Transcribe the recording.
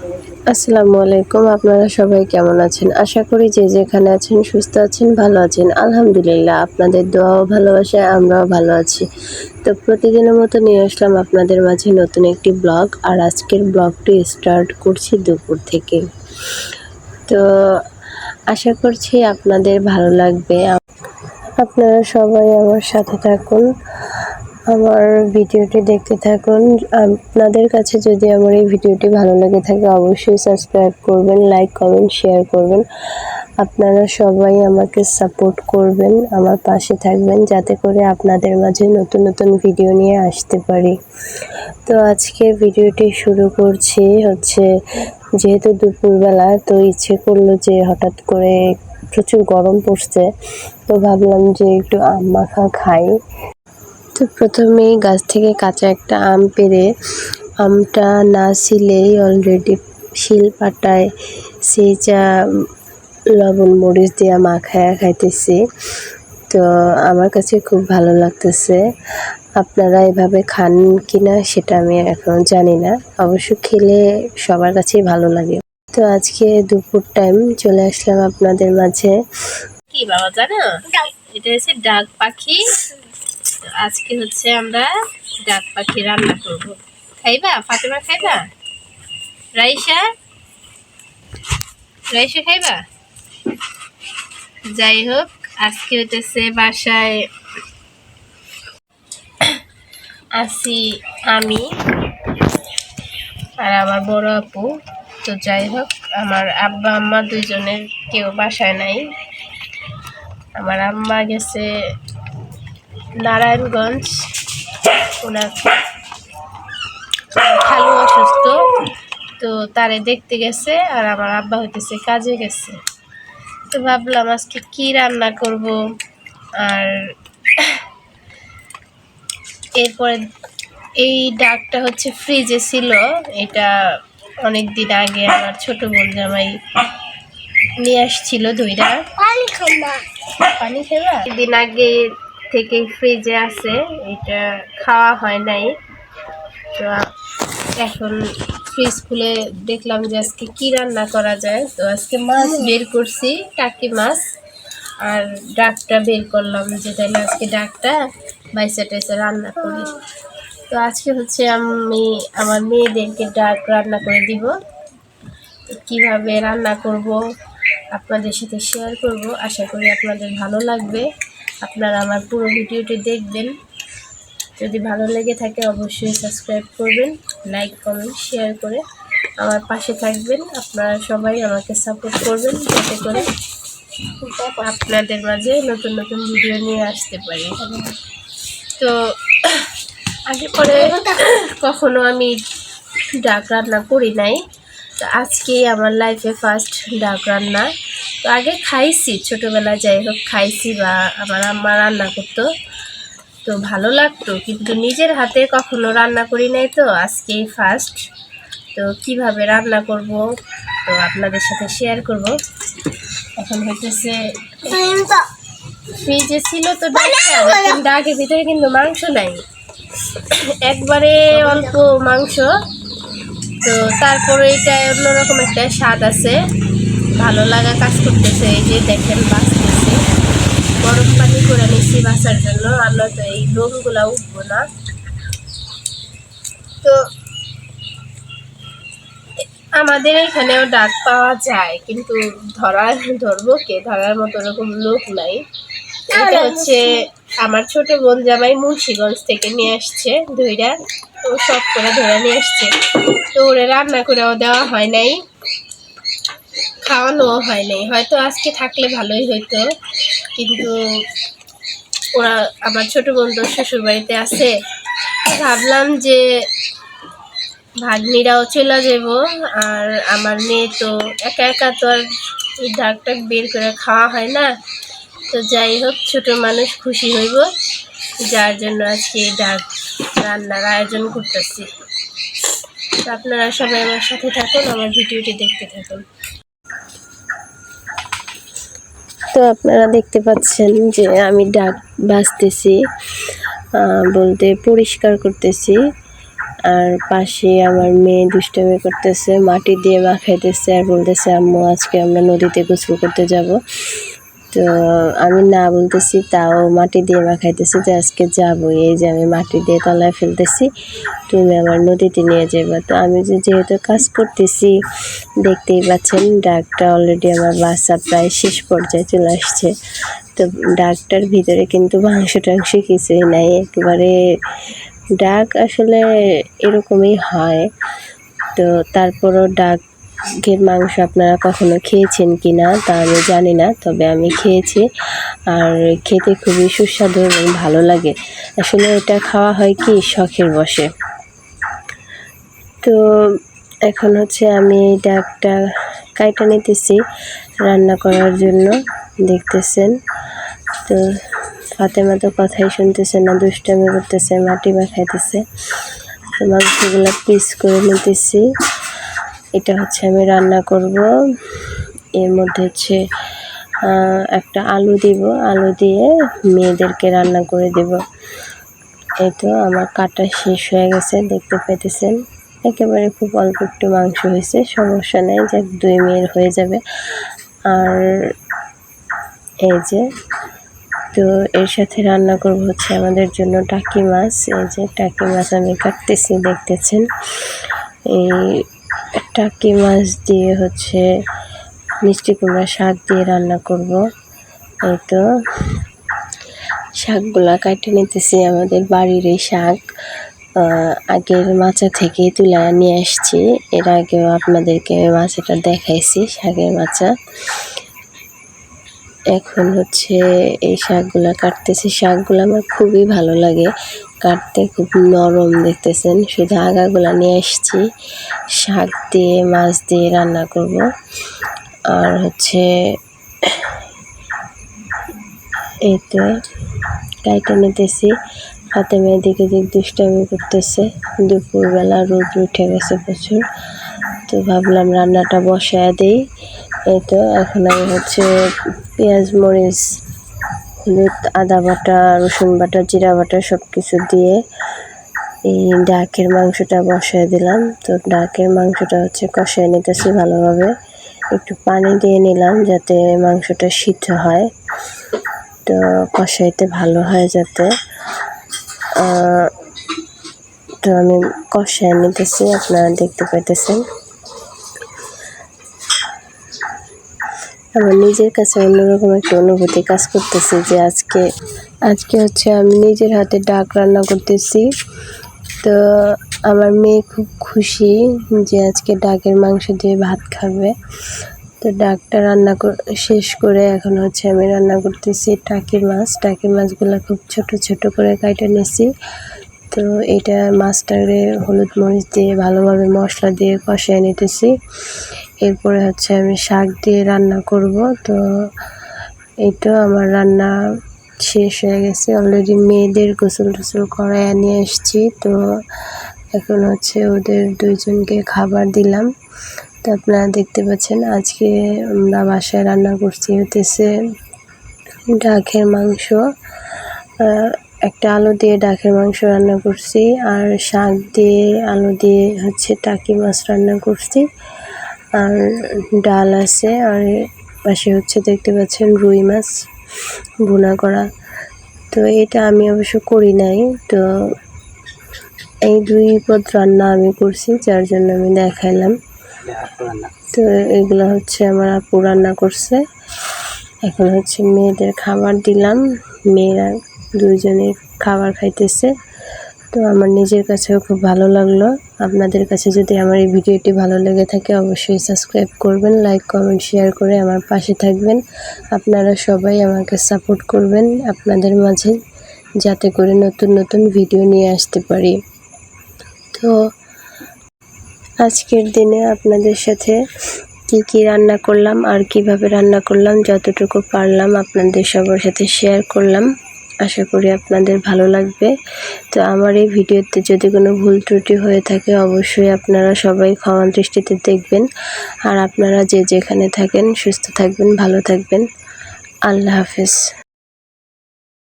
আসসালামু আলাইকুম আপনারা সবাই কেমন আছেন? আশা করি যে যেখানে আছেন, সুস্থ আছেন, ভালো আছেন। আলহামদুলিল্লাহ, আপনাদের দোয়া ও ভালোবাসায় আমরাও ভালো আছি। তো প্রতিদিনের মতো নিয়ে আসলাম আপনাদের মাঝে নতুন একটি ব্লগ, আর আজকের ব্লগটি স্টার্ট করছি দুপুর থেকে। তো আশা করছি আপনাদের ভালো লাগবে। আপনারা সবাই আমার সাথে থাকুন। আমার ভিডিওটি দেখতে থাকুন। আপনাদের কাছে যদি আমার এই ভিডিওটি ভালো লেগে থাকে, অবশ্যই সাবস্ক্রাইব করবেন, লাইক, কমেন্ট, শেয়ার করবেন। আপনারা সবাই আমাকে সাপোর্ট করবেন, আমার পাশে থাকবেন, যাতে করে আপনাদের মাঝে নতুন নতুন ভিডিও নিয়ে আসতে পারি। তো আজকে ভিডিওটি শুরু করছি হচ্ছে, যেহেতু দুপুরবেলা, তো ইচ্ছে করল যে হঠাৎ করে প্রচুর গরম পড়ছে, তো ভাবলাম যে একটু আম মাখা খাই। তো প্রথমেই গাছ থেকে কাঁচা একটা আম পেরে আমটা না ছিলেই অলরেডি শিল পাটায় সেই যা লবণ মরিচ দিয়া মাখায়া খাইতেছি। তো আমার কাছে খুব ভালো লাগতেছে। আপনারা এভাবে খান কিনা সেটা আমি এখন জানি না। অবশ্য খেলে সবার কাছেই ভালো লাগে। তো আজকে দুপুর টাইম চলে আসলাম আপনাদের মাঝে। কি বাবা, জানো? এটা হচ্ছে ডাক পাখি। আজকে হচ্ছে আমরা ডাক পাখি রান্না করব। খাইবা? ফাতেমা খাইবা? রাইসা রাইসা খাইবা? যাই হোক আজকে হইতেছে বাসায় আছি আমি আর আমার বড় আপু। তো যাই হোক আমার আব্বা, আম্মা দুজনের কেউ বাসায় নাই। আমার আম্মা গেছে নারায়ণগঞ্জ। ওনার খালু অসুস্থ। তো তারে দেখতে গেছে আর আমার আব্বা হইতেছে কাজে গেছে। তো ভাবলাম আজকে কি রান্না করব আর এরপরে এই ডাকটা হচ্ছে ফ্রিজে ছিল। এটা অনেক দিন আগে আমার ছোট বোন জামাই নিয়ে আসছিল দইটা পানি খেলা? দিন আগে থেকে ফ্রিজে আছে, এটা খাওয়া হয় নাই। তো এখন ফ্রিজ খুলে দেখলাম যে আজকে কি রান্না করা যায়। তো আজকে মাছ বের করছি, টাকি মাছ। আর ডাকটা বের করলাম যে তাহলে আজকে ডাকটা বাইসে টাইসে রান্না করি। তো আজকে হচ্ছে আমি আমার মেয়েদেরকে ডাক রান্না করে দিব। কীভাবে রান্না করব আপনাদের সাথে শেয়ার করব, আশা করি আপনাদের ভালো লাগবে। আপনারা আমার পুরো ভিডিওটি দেখবেন। যদি ভালো লেগে থাকে অবশ্যই সাবস্ক্রাইব করবেন, লাইক, কমেন্ট, শেয়ার করে আমার পাশে থাকবেন। আপনারা সবাই আমাকে সাপোর্ট করবেন যাতে করে আপনাদের মাঝে নতুন নতুন ভিডিও নিয়ে আসতে পারি। তো আগে পরে কখনো আমি ডাক রান্না করি নাই। তো আজকে আমার লাইফে ফার্স্ট ডাক রান্না। তো আগে খাইছি, ছোটোবেলায় যাই হোক খাইছি বা আমার আম্মা রান্না করতো। তো ভালো লাগতো, কিন্তু নিজের হাতে কখনো রান্না করি নাই তো, আজকেই ফার্স্ট তো কীভাবে রান্না করব, তো আপনাদের সাথে শেয়ার করব। এখন হইতেছে ফ্রিজে ছিল তো ডাকের ভিতরে কিন্তু মাংস নাই। একবারে অল্প মাংস, তো তারপরে এটা অন্যরকম একটা স্বাদ আছে। ভালো লাগা কাজ করতেছে এই যে দেখেন বাঁচতেছে গরম পানি করে নিচ্ছি বাঁচার জন্য আমরা তো এই লোমগুলা উঠবো না। তো আমাদের এখানেও ডাক পাওয়া যায় কিন্তু ধরার ধরবো কে? ধরার মতো ওরকম লোক নাই। এটা হচ্ছে আমার ছোট বোন জামাই মুন্সিগঞ্জ থেকে নিয়ে আসছে ধইরা ও সব করে ধরে নিয়ে আসছে। তো ওরে রান্না করেও দেওয়া হয় নাই। খাওয়ানোও হয় নাই। হয়তো আজকে থাকলে ভালোই হইতো। কিন্তু ওরা আমার ছোট বোন তো শ্বশুর বাড়িতে আছে। ভাবলাম যে ভাগ্নিরাও চলে যাব। আর আমার মেয়ে তো একা একা তো আর ডাক টাক বের করে খাওয়া হয় না। তো যাই হোক, ছোট মানুষ খুশি হইব। যার জন্য আজকে এই ডাক রান্নার আয়োজন করতেছি। আপনারা সবাই আমার সাথে থাকুন, আমার ভিডিওটি দেখতে থাকুন। তো আপনারা দেখতে পাচ্ছেন যে আমি ডাক বাঁচতেছি বলতে পরিষ্কার করতেছি। আর পাশে আমার মেয়ে দুষ্টামি করতেছে, মাটি দিয়ে মাখাইতেছে আর বলতেছে, আম্মু, আজকে আমরা নদীতে গোসল করতে যাব। তো আমি না বলতেছি, তাও মাটি দিয়ে মাখাইতেছি যে আজকে যাব। এই যে আমি মাটি দিয়ে তলায় ফেলতেছি, তুমি আমার নদীতে নিয়ে যাবে তো আমি যে যেহেতু কাজ করতেছি, দেখতেই পাচ্ছেন ডাকটা অলরেডি আমার বাসা প্রায় শেষ পর্যায়ে চলে আসছে। তো ডাকটার ভিতরে কিন্তু মাংস টাংস কিছুই নাই, একেবারে ডাক আসলে এরকমই হয়। তো তারপরও ডাকের মাংস আপনারা কখনো খেয়েছেন কি না তা আমি জানি না, তবে আমি খেয়েছি আর খেতে খুবই সুস্বাদু এবং ভালো লাগে। আসলে এটা খাওয়া হয় কি শখের বসে। তো এখন হচ্ছে আমি এটা একটা কাইটা নিতেছি রান্না করার জন্য, দেখতেছেন। তো ফাতেমা তো কথাই শুনতেছে না, দুষ্টামি করতেছে, মাটি মাখাইতেছে। তো মাংসগুলো পিস করে নিতেছি। এটা হচ্ছে আমি রান্না করব। এর মধ্যে হচ্ছে একটা আলু দিব। আলু দিয়ে মেয়েদেরকে রান্না করে দেব। এই তো আমার কাটা শেষ হয়ে গেছে, দেখতে পেতেছেন একেবারে খুব অল্প একটু মাংস হয়েছে, সমস্যা নেই যে দুই মেয়ের হয়ে যাবে। আর এই যে, তো এর সাথে রান্না করব হচ্ছে আমাদের জন্য টাকি মাছ। এই যে টাকি মাছ আমি কাটতেছি, দেখতেছেন। এই টাকি মাছ দিয়ে হচ্ছে মিষ্টি কুমড়া শাক দিয়ে রান্না করব। এই তো শাকগুলা কাটে নিতেছি আমাদের বাড়ির এই শাক। আগের মাচা থেকে তুলে নিয়ে আসছি। এর আগেও আপনাদেরকে মাচাটা দেখাইছি, শাকের মাচা এখন হচ্ছে এই শাকগুলা কাটতেছি। শাকগুলো আমার খুবই ভালো লাগে। কাটতে খুব নরম দেখতেছেন। শুধু আগাগুলা নিয়ে এসেছি শাক দিয়ে, মাছ দিয়ে রান্না করব। আর হচ্ছে এই তো কাইটা নিতেছি। হাতে মেয়ে দিকে দিক দুষ্টামি করতেছে। দুপুরবেলা রোদ উঠে গেছে প্রচুর। তো ভাবলাম রান্নাটা বসায় দেই। এই তো এখন আমি হচ্ছে পেঁয়াজ, মরিচ হলুদ, আদা বাটা, রসুন বাটা, জিরা বাটা সব কিছু দিয়ে এই ডাকের মাংসটা বসায় দিলাম। তো ডাকের মাংসটা হচ্ছে কষায় নিতেছি ভালোভাবে। একটু পানি দিয়ে নিলাম যাতে মাংসটা সিদ্ধ হয়। তো কষাইতে ভালো হয় যাতে। তো আমি কষায় নিতেছি, আপনারা দেখতে পাইতেছেন। আমার নিজের কাছে অন্যরকম একটা অনুভূতি কাজ করতেছে যে আজকে আজকে হচ্ছে আমি নিজের হাতে ডাক রান্না করতেছি। তো আমার মেয়ে খুব খুশি যে আজকে ডাকের মাংস দিয়ে ভাত খাবে। তো ডাকটা রান্না কর- শেষ করে এখন হচ্ছে আমি রান্না করতেছি টাকি মাছ। টাকি মাছগুলো খুব ছোট ছোট করে কাটে নিয়েছি তো এটা মাছটাকে হলুদ মরিচ দিয়ে ভালোভাবে মশলা দিয়ে কষিয়ে নিতেছি। এরপরে হচ্ছে আমি শাক দিয়ে রান্না করব। তো এই তো আমার রান্না শেষ হয়ে গেছে। অলরেডি মেয়েদের গোসল টোসল করায় নিয়ে এসেছি। তো এখন হচ্ছে ওদের দুইজনকে খাবার দিলাম। তো আপনারা দেখতে পাচ্ছেন, আজকে আমরা বাসায় রান্না করছি হতেছে ডাকের মাংস। একটা আলু দিয়ে ডাকের মাংস রান্না করছি। আর শাক দিয়ে, আলু দিয়ে হচ্ছে টাকি মাছ রান্না করছি। আর ডাল আছে আর পাশে হচ্ছে দেখতে পাচ্ছেন রুই মাছ ভুনা করা। তো এটা আমি অবশ্য করি নাই। তো এই দুই পদ রান্না আমি করছি, যার জন্য আমি দেখাইলাম। তো এগুলো হচ্ছে আমার আপু রান্না করছে। এখন হচ্ছে মেয়েদের খাবার দিলাম। মেয়েরা দুইজনে খাবার খাইতেছে। তো আমার নিজের কাছেও খুব ভালো লাগল। আপনাদের কাছে যদি আমার এই ভিডিওটি ভালো লেগে থাকে, অবশ্যই সাবস্ক্রাইব করবেন লাইক কমেন্ট শেয়ার করে আমার পাশে থাকবেন। আপনারা সবাই আমাকে সাপোর্ট করবেন আপনাদের মাঝে, যাতে করে নতুন নতুন ভিডিও নিয়ে আসতে পারি। তো আজকের দিনে আপনাদের সাথে কি কি রান্না করলাম, আর কীভাবে রান্না করলাম, যতটুকু পারলাম আপনাদের সবার সাথে শেয়ার করলাম। আশা করি আপনাদের ভালো লাগবে। তো আমার এই ভিডিওতে যদি কোনো ভুল ত্রুটি হয়ে থাকে, অবশ্যই আপনারা সবাই ক্ষমা দৃষ্টিতে দেখবেন। আর আপনারা যে যেখানে থাকেন, সুস্থ থাকবেন, ভালো থাকবেন। আল্লাহ হাফেজ।